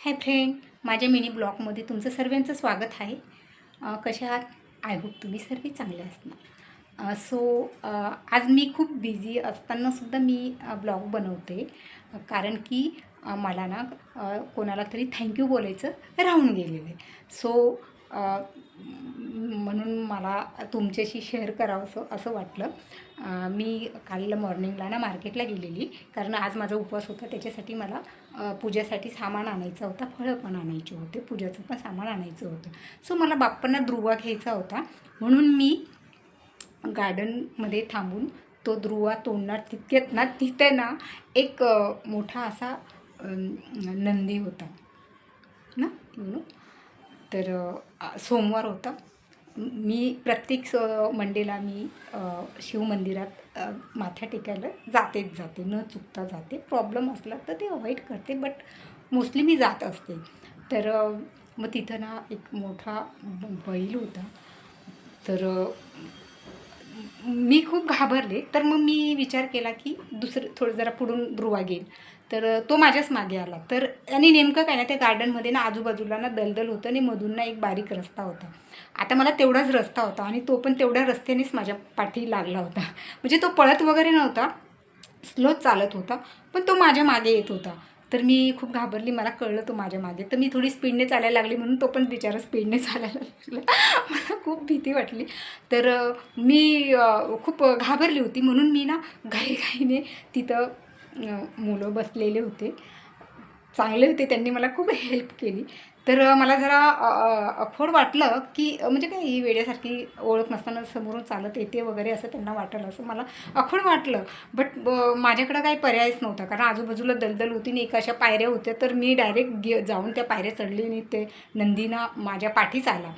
Hi friend माझ्या mini ब्लॉगमध्ये तुमचं सर्वांचं स्वागत आहे. कसे आहात? आय होप तुम्ही सर्व चांगले असणार. सो आज मी खूप बिझी असतानासुद्धा मी ब्लॉग बनवते. कारण की मला ना कोणाला तरी थँक्यू बोलायचं राहून गेलेलं आहे. सो म्हणून मला तुमच्याशी शेअर करावं असं असं वाटलं मी काल मॉर्निंगला ना मार्केटला गेलेली. कारण आज माझा उपवास होता. त्याच्यासाठी मला पूजेसाठी सामान आणायचं होता. फळं पण आणायचे होते. पूजेचं पण सामान आणायचं होतं. सो मला बाप्पांना द्रुवा घ्यायचा होता. म्हणून मी गार्डनमध्ये थांबून तो द्रुवा तोडणार तितक्यात ना तिथे ना एक मोठा असा नंदी होता. ना यु नो तर सोमवार होता. मी प्रत्येक स मंडेला मी शिवमंदिरात माथ्या माथा टेकायला जातेच जाते. न चुकता जाते. प्रॉब्लेम असला तर ते अवॉइड करते बट मोस्टली मी जात असते. तर मग तिथं ना एक मोठा बैल होता. तर मी खूप घाबरले. तर मग मी विचार केला की दुसरं थोडं जरा पुढून ध्रुवा घेईल तर तो माझ्याच मागे आला. तर आणि नेमकं काय ना त्या गार्डनमध्ये ना आजूबाजूला ना दलदल होतं आणि मधून ना एक बारीक रस्ता होता. आता मला तेवढाच रस्ता होता आणि तो पण तेवढ्या रस्त्यानेच माझ्या पाठी लागला होता. म्हणजे तो पळत वगैरे नव्हता. स्लो चालत होता पण तो माझ्या मागे येत होता. तर मी खूप घाबरली मला कळलं तो माझ्या मागे. तर मी थोडी स्पीडने चालायला लागली म्हणून तो पण बिचारा स्पीडने चालायला लागला. मला खूप भीती वाटली. तर मी खूप घाबरली होती म्हणून मी ना घाईघाईने तिथं मुलं बसलेले होते. चांगले होते त्यांनी मला खूप हेल्प केली. तर मला जरा अखोड वाटलं की म्हणजे काय ही वेड्यासारखी ओळख नसताना समोरून चालत येते वगैरे असं त्यांना वाटलं असं मला अखोड वाटलं. बट माझ्याकडं काही पर्यायच नव्हता. कारण आजूबाजूला दलदल होती आणि एक अशा पायऱ्या होत्या तर मी डायरेक्ट गे जाऊन त्या पायऱ्या चढली आणि ते नंदीना माझ्या पाठीच आला.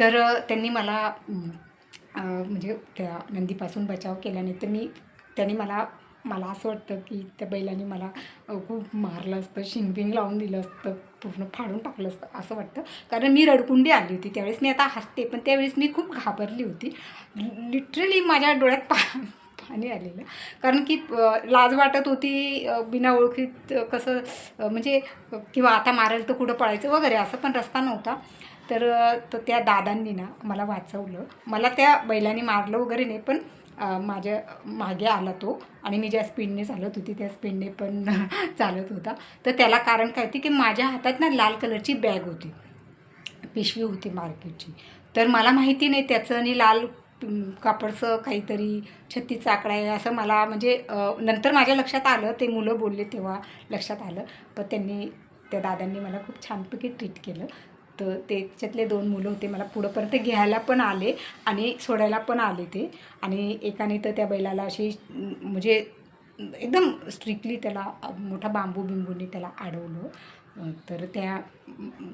तर त्यांनी मला म्हणजे त्या नंदीपासून बचाव केल्याने तर मी त्यांनी मला मला असं वाटतं की त्या बैलाने मला खूप मारलं असतं शिंगबिंग लावून दिलं असतं पूर्ण फाडून टाकलं असतं असं वाटतं. कारण मी रडकुंडी आली होती त्यावेळेस. मी आता हसते पण त्यावेळेस मी खूप घाबरली होती. लिटरली माझ्या डोळ्यात पा पाणी आलेलं. कारण की लाज वाटत होती बिना ओळखीत कसं म्हणजे किंवा आता मारेल तर कुठं पळायचं वगैरे असं पण रस्ता नव्हता. तर तर त्या दादांनी ना मला वाचवलं. मला त्या बैलाने मारलं वगैरे नाही पण माझ्या मागे आला तो आणि मी ज्या स्पीडने चालत होती त्या स्पीडने पण चालत होता. तर त्याला कारण काय होती की माझ्या हातात ना लाल कलरची बॅग होती. पिशवी होती मार्केटची. तर मला माहिती नाही त्याचं आणि लाल कापडचं काहीतरी छत्तीस आकडा आहे असं मला म्हणजे नंतर माझ्या लक्षात आलं ते मुलं बोलले तेव्हा लक्षात आलं. पण त्यांनी त्या दादांनी मला खूप छानपैकी ट्रीट केलं. तर ते त्याच्यातले दोन मुलं होते मला पुढंपर्यंत घ्यायला पण आले आणि सोडायला पण आले ते. आणि एकाने तर त्या बैलाला अशी म्हणजे एकदम स्ट्रिक्टली त्याला मोठा बांबू बिंबूने त्याला अडवलं. तर त्या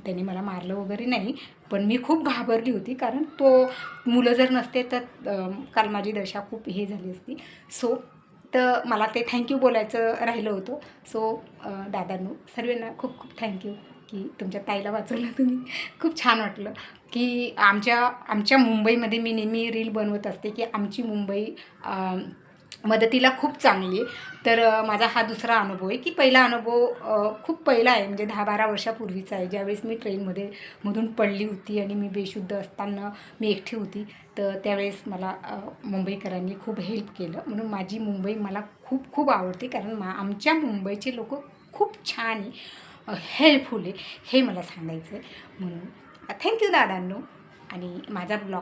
त्याने मला मारलं वगैरे नाही पण मी खूप घाबरली होती कारण तो मुलं जर नसते तर काल माझी दशा खूप हे झाली असती. सो तर मला ते थँक्यू बोलायचं राहिलं होतं. सो दादांनो सर्वांना खूप खूप थँक्यू की तुमच्या ताईला वाचवलं तुम्ही. खूप छान वाटलं. की आमच्या आमच्या मुंबईमध्ये मी नेहमी रील बनवत असते की आमची मुंबई मदतीला खूप चांगली आहे. तर माझा हा दुसरा अनुभव आहे की पहिला अनुभव खूप पहिला आहे. म्हणजे दहा बारा वर्षापूर्वीचा आहे. ज्यावेळेस मी ट्रेनमध्ये मधून पडली होती आणि मी बेशुद्ध असताना मी एकटी होती तर त्यावेळेस मला मुंबईकरांनी खूप हेल्प केलं. म्हणून माझी मुंबई मला खूप खूप आवडते. कारण मा आमच्या मुंबईचे लोक खूप छान आहे. हेल्पफुल आहे हे मला सांगायचं आहे म्हणून थँक्यू दादांनो. आणि माझा ब्लॉग